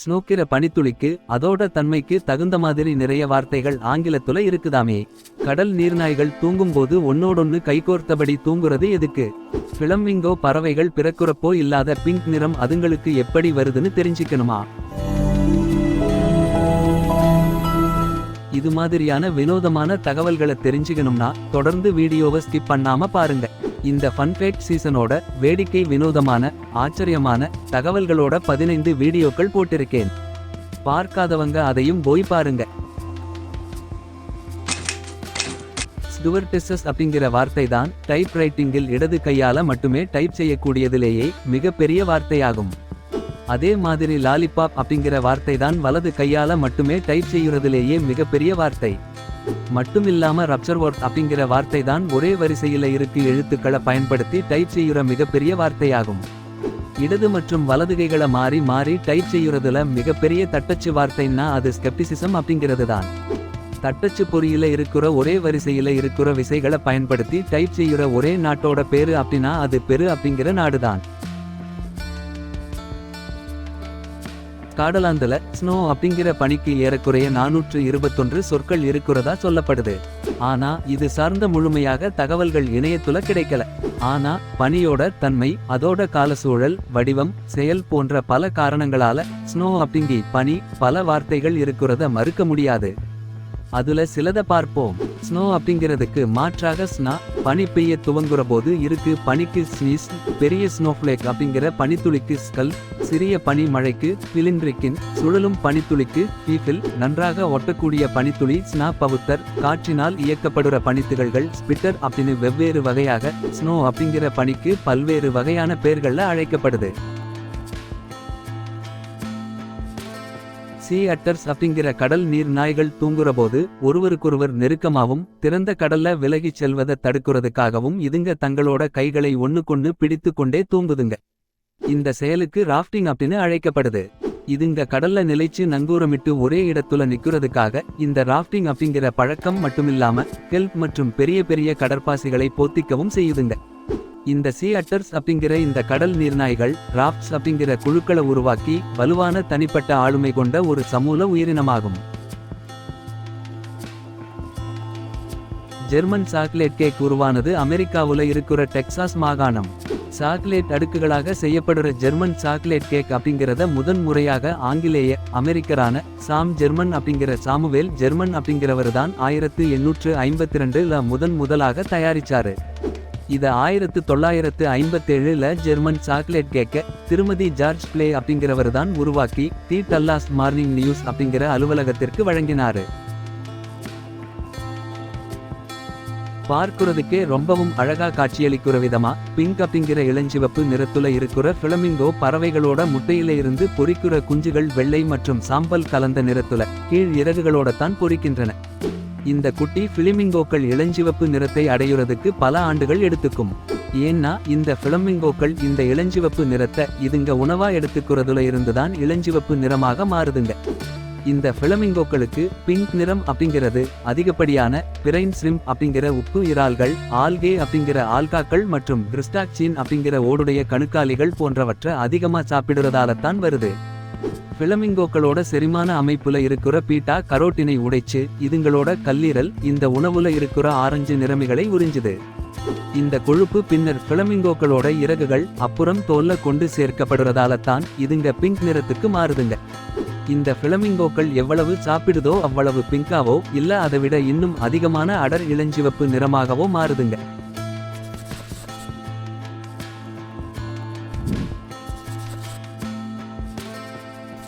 ஸ்னோக்கிற பனித்துளிக்கு அதோட தன்மைக்கு தகுந்த மாதிரி நிறைய வார்த்தைகள் ஆங்கிலத்துல இருக்குதாமே. கடல் நீர்நாய்கள் தூங்கும்போது ஒன்னோடொன்னு கைகோர்த்தபடி தூங்குறது எதுக்கு? பிளம்விங்கோ பறவைகள் பிறக்குறப்போ இல்லாத பிங்க் நிறம் அதுங்களுக்கு எப்படி வருதுன்னு தெரிஞ்சுக்கணுமா? இது மாதிரியான வினோதமான தகவல்களை தெரிஞ்சுக்கணும்னா தொடர்ந்து வீடியோவை ஸ்கிப் பண்ணாம பாருங்க. இந்த ஃபன் சீசனோட வேடிக்கை வினோதமான ஆச்சரியமான தகவல்களோட பதினைந்து வீடியோக்கள் போட்டிருக்கேன். பார்க்காதவங்க அதையும் போய் பாருங்க. ஸ்டுவர்டிசஸ் அப்படிங்கிற வார்த்தை தான் டைப் ரைட்டிங்கில் இடது கையால மட்டுமே டைப் செய்யக்கூடியதிலேயே மிகப்பெரிய வார்த்தையாகும். அதே மாதிரி லாலிபாப் அப்படிங்கிற வார்த்தை தான் வலது கையால மட்டுமே டைப் செய்யறதிலேயே மிகப்பெரிய வார்த்தை. மட்டுமில்லாம ரப்சர் ஒர்க் அப்படிங்கிற வார்த்தை தான் ஒரே வரிசையில இருக்கு எழுத்துக்களை பயன்படுத்தி டைப் செய்யுற மிகப்பெரிய வார்த்தையாகும். இடது மற்றும் வலதுகைகளை மாறி மாறி டைப் செய்யறதுல மிகப்பெரிய தட்டச்சு வார்த்தைன்னா அது ஸ்கெப்டிசிசம் அப்படிங்கிறது தான் தட்டச்சு பொறியில இருக்கிற ஒரே வரிசையில இருக்கிற விசைகளை பயன்படுத்தி டைப் செய்யுற ஒரே நாட்டோட பேரு அப்படின்னா அது பெரு அப்படிங்கிற நாடுதான். ஸ்காடலாந்துல ஸ்னோ அப்படிங்கிற பணிக்கு ஏறக்குறைய நானூற்று இருபத்தொன்று சொற்கள் இருக்கிறதா சொல்லப்படுது. ஆனா இது சார்ந்த முழுமையாக தகவல்கள் இணையத்துல கிடைக்கல. ஆனா பனியோட தன்மை அதோட காலசூழல் வடிவம் செயல் போன்ற பல காரணங்களால ஸ்னோ அப்படிங்கி பனி பல வார்த்தைகள் இருக்கிறத மறுக்க முடியாது. அதுல சிலத பார்ப்போம். ஸ்னோ அப்படிங்கிறதுக்கு மாற்றாக ஸ்னா பனி பெய்ய துவங்குற போது இருக்கு பனிக்கு ஸ்னீஸ் பெரிய ஸ்னோஃப்ளேக் அப்படிங்கிற பனித்துளிக்கு ஸ்கல் சிறிய பனி மழைக்கு பிலின்ட்ரிக்கின் சுழலும் பனித்துளிக்கு ஃபீஃபில் நன்றாக ஒட்டக்கூடிய பனித்துளி ஸ்னா பவுத்தர் காற்றினால் இயக்கப்படுற பனித்துகள்கள் ஸ்பிட்டர் அப்படின்னு வெவ்வேறு வகையாக ஸ்னோ அப்படிங்கிற பனிக்கு பல்வேறு வகையான பெயர்களில் அழைக்கப்படுது. சீ அட்டர்ஸ் அப்படிங்கிற கடல் நீர் நாய்கள் தூங்குறபோது ஒருவருக்கொருவர் நெருக்கமாவும் திறந்த கடல்ல விலகிச் செல்வதை தடுக்கிறதுக்காகவும் இதுங்க தங்களோட கைகளை ஒண்ணுக்கொண்ணு பிடித்து கொண்டே தூங்குதுங்க. இந்த செயலுக்கு ராஃப்டிங் அப்படின்னு அழைக்கப்படுது. இதுங்க கடல்ல நிலைச்சு நங்கூரமிட்டு ஒரே இடத்துல நிக்கிறதுக்காக இந்த ராஃப்டிங் அப்படிங்கிற பழக்கம் மட்டுமில்லாம கெல்ப் மற்றும் பெரிய பெரிய கடற்பாசிகளை போத்திக்கவும் செய்யுதுங்க. இந்த சீ அட்டர்ஸ் அப்படிங்கிற இந்த கடல் நீர்நாய்கள் ராஃப்ட்ஸ் அப்படிங்கிற குழுக்களை உருவாக்கி வலுவான தனிப்பட்ட ஆளுமை கொண்ட ஒரு சமூல உயிரினமாகும். ஜெர்மன் சாக்லேட் கேக் உருவானது அமெரிக்காவில் இருக்கிற டெக்சாஸ் மாகாணம். சாக்லேட் அடுக்குகளாக செய்யப்படுற ஜெர்மன் சாக்லேட் கேக் அப்படிங்கிறத முதன் முறையாக ஆங்கிலேய அமெரிக்கரான சாம் ஜெர்மன் அப்படிங்கிற சாமுவேல் ஜெர்மன் அப்படிங்கிறவர் தான் ஆயிரத்து எண்ணூற்று ஐம்பத்தி ரெண்டுல முதன் முதலாக தயாரிச்சாரு. இது ஆயிரத்து தொள்ளாயிரத்து ஐம்பத்தேழுல ஜெர்மன் சாக்லேட் கேக்க திருமதி ஜார்ஜ் பிளே அப்படிங்கிறவர் தான் உருவாக்கி தி டல்லாஸ் மார்னிங் நியூஸ் அப்படிங்கிற அலுவலகத்திற்கு வழங்கினாரு. பார்க்கிறதுக்கே ரொம்பவும் அழகா காட்சியளிக்கிற விதமா பிங்க் அப்படிங்கிற இளஞ்சிவப்பு நிறத்துல இருக்கிற பிளமிங்கோ பறவைகளோட முட்டையில இருந்து பொறிக்கிற குஞ்சுகள் வெள்ளை மற்றும் சாம்பல் கலந்த நிறத்துல கீழ் இறகுகளோட தான் பொறிக்கின்றன. இந்த குட்டி பிளிமிங்கோக்கள் இளஞ்சிவப்பு நிறத்தை அடையுறதுக்கு பல ஆண்டுகள் எடுத்துக்கும். ஏன்னா இந்த பிளமிங்கோக்கள் இந்த இளஞ்சிவப்பு நிறத்தை இதுங்க உணவா எடுத்துக்கிறதுல இருந்துதான் இளஞ்சிவப்பு நிறமாக மாறுதுங்க. இந்த பிளமிங்கோக்களுக்கு பிங்க் நிறம் அப்படிங்கிறது அதிகப்படியான பிரைன் ஸ்ரிம் அப்படிங்கிற உப்பு இறால்கள் ஆல்கே அப்படிங்கிற ஆல்காக்கள் மற்றும் கிறிஸ்டாக்சின் அப்படிங்கிற ஓடுடைய கணுக்காலிகள் போன்றவற்றை அதிகமா சாப்பிடுறதால தான் வருது. பிளமிங்கோக்களோட செரிமான அமைப்புல இருக்கிற பீட்டா கரோட்டினை உடைச்சு இதுங்களோட கல்லீரல் இந்த உணவுல இருக்கிற ஆரஞ்சு நிறமிகளை உறிஞ்சுது. இந்த கொழுப்பு பின்னர் பிளமிங்கோக்களோட இறகுகள் அப்புறம் தோல்ல கொண்டு சேர்க்கப்படுறதால தான் இதுங்க பிங்க் நிறத்துக்கு மாறுதுங்க. இந்த பிளமிங்கோக்கள் எவ்வளவு சாப்பிடுதோ அவ்வளவு பிங்காவோ இல்ல அதை விட இன்னும் அதிகமான அடர் இளஞ்சிவப்பு நிறமாகவோ மாறுதுங்க.